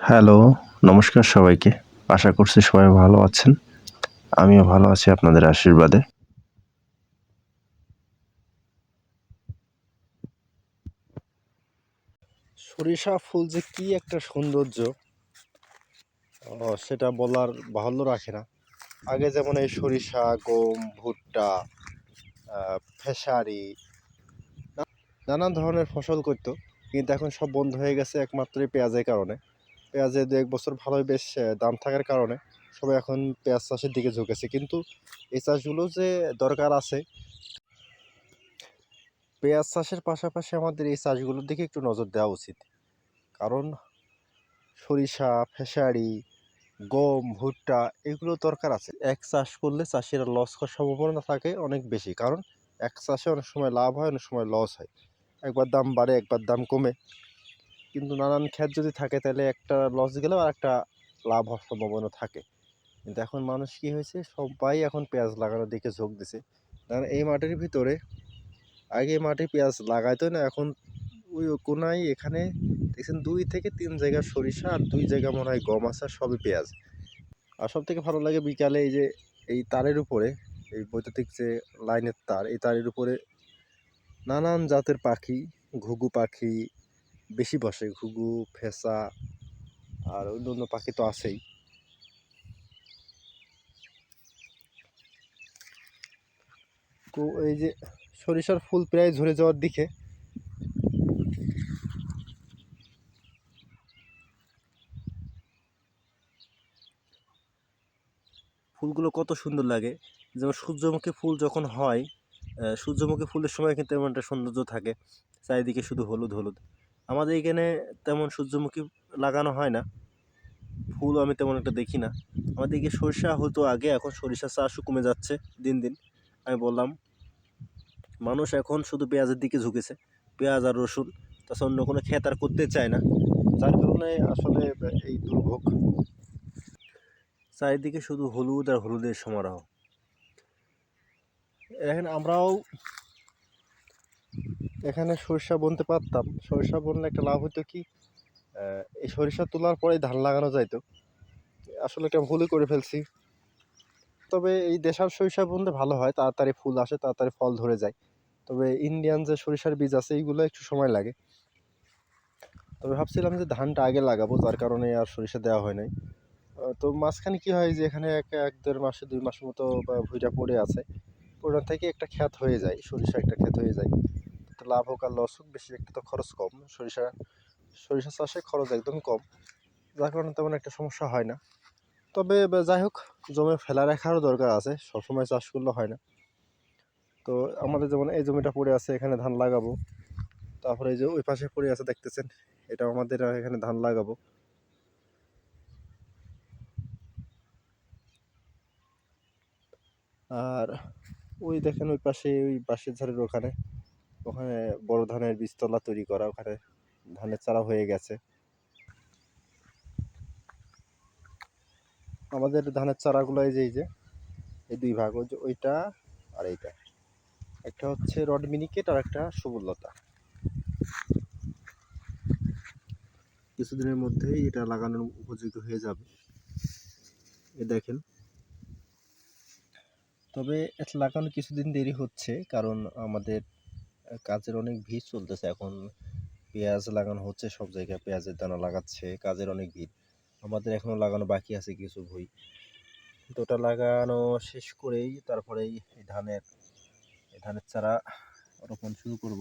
Hello নমস্কার সবাইকে। আশা করছি সবাই ভালো আছেন। আমিও ভালো আছি আপনাদের আশীর্বাদে। সরিষা ফুল যে কি একটা সৌন্দর্য সেটা বলার বাহুল্য রাখে না। আগে যেমন এই সরিষা, গম, ভুট্টা না- নানান ধরনের ফসল করতো, কিন্তু এখন সব বন্ধ হয়ে গেছে একমাত্র পেঁয়াজের কারণে। পেঁয়াজের দু এক বছর ভালোই বেশ দাম থাকার কারণে সবাই এখন পেঁয়াজ চাষের দিকে ঝুঁকেছে। কিন্তু এই চাষগুলো যে দরকার আছে, পেঁয়াজ চাষের পাশাপাশি আমাদের এই চাষগুলোর দিকে একটু নজর দেওয়া উচিত। কারণ সরিষা, ফেসারি, গম, ভুট্টা এগুলো দরকার আছে। এক চাষ করলে চাষিরা লস হওয়ার সম্ভাবনা থাকে অনেক বেশি। কারণ এক চাষে অনেক সময় লাভ হয়, অনেক সময় লস হয়। একবার দাম বাড়ে, একবার দাম কমে। কিন্তু নানান ক্ষেত যদি থাকে তাহলে একটা লস গেলেও আর একটা লাভ হওয়ার সম্ভাবনা থাকে। কিন্তু এখন মানুষ কি হয়েছে? সবাই এখন পেঁয়াজ লাগানোর দিকে ঝোঁক দিছে। কারণ এই মাটির ভিতরে আগে মাটি পেঁয়াজ লাগাইতো না, এখন ওই কোনায় এখানে দেখছেন দুই থেকে তিন জায়গা সরিষা আর দুই জায়গা মনে হয় গম আছে সবই পেঁয়াজ। আর সব থেকে ভালো লাগে বিকালে এই যে এই তারের উপরে, এই বৈদ্যুতিক যে লাইনের তার, এই তারের উপরে নানান জাতের পাখি, ঘুঘু পাখি বেশি বসে, ঘুঘু, ফেসা আর অন্য অন্য পাখি তো আছেই। এই যে সরিষার ফুল প্রায় ঝরে যাওয়ার দিকে। ফুলগুলো কত সুন্দর লাগে। যেমন সূর্যমুখী ফুল যখন হয় সূর্যমুখী ফুলের সময় কিন্তু তেমন একটা সৌন্দর্য থাকে। চারিদিকে শুধু হলুদ হলুদ। আমাদের এখানে তেমন সূর্যমুখী লাগানো হয় না। ফুল আমি তেমন একটা দেখি না। আমাদের এদিকে সরিষা হতো আগে, এখন সরিষা চাষও কমে যাচ্ছে দিন দিন, আমি বললাম। মানুষ এখন শুধু পেঁয়াজের দিকে ঝুঁকেছে, পেঁয়াজ আর রসুন, তাছাড়া অন্য কোনো ক্ষেত আর করতে চায় না। যার কারণে আসলে এই দুর্ভোগ। চারিদিকে শুধু হলুদ আর হলুদের সমারোহ। এখানে আমরাও এখানে সরিষা বুনতে পারতাম। সরিষা বুনলে একটা লাভ হতো কি? এই সরিষা তোলার পরেই ধান লাগানো যাইতো। আসলে একটা ভুলই করে ফেলছি। তবে এই দেশাল সরিষা বুনলে ভালো হয়, তাড়াতাড়ি ফুল আসে, তাড়াতাড়ি ফল ধরে যায়। তবে ইন্ডিয়ান যে সরিষার বীজ আছে, এইগুলো একটু সময় লাগে। তবে ভাবছিলাম যে ধানটা আগে লাগাবো, যার কারণে আর সরিষা দেওয়া হয় নাই। তো মাঝখানে কি হয় যে এখানে এক এক, দেড় মাসে, দুই মাসের মতো ভুঁইটা পড়ে আছে। ওটা থেকে একটা ক্ষেত হয়ে যায়, সরিষা একটা ক্ষেত হয়ে যায়। তো লাভ হোক আর লস হোক, বেশি একটা তো খরচ কম। সরিষা সরিষা চাষে খরচ একদম কম। যার কারণে তেমন একটা সমস্যা হয় না। তবে যাই হোক, জমি ফেলা রাখারও দরকার আছে। সবসময় চাষ করলে হয় না। তো আমাদের যেমন এই জমিটা পড়ে আছে, এখানে ধান লাগাবো। তারপরে এই যে ওই পাশে পড়ে আছে, দেখতেছেন এটা আমাদের এখানে ধান লাগাবো। আর ওই দেখেন ওই পাশে, ওই বাঁশের ঝাড়ের ওখানে। ওখানে বড় ধানের বীজতলা তৈরি করা, ওখানে ধানের চারা হয়ে গেছে। আমাদের ধানের চারাগুলো এই যে এই যে, এই দুই ভাগ, ওই যে ওইটা আর এইটা। একটা হচ্ছে রড মিনিকেট আর একটা সবুজলতা কিছুদিনের মধ্যেই এটা লাগানোর উপযোগী হয়ে যাবে। এ দেখেন। তবে এটা লাগানো কিছুদিন দেরি হচ্ছে, কারণ আমাদের কাজের অনেক ভিড় চলতেছে এখন। পেঁয়াজ লাগানো হচ্ছে, সব জায়গায় পেঁয়াজের দানা লাগাচ্ছে, কাজের অনেক ভিড়। আমাদের এখনও লাগানো বাকি আছে কিছু ভুই। তো ওটা লাগানো শেষ করেই তারপরেই এই ধানের ধানের চারা রোপণ শুরু করব।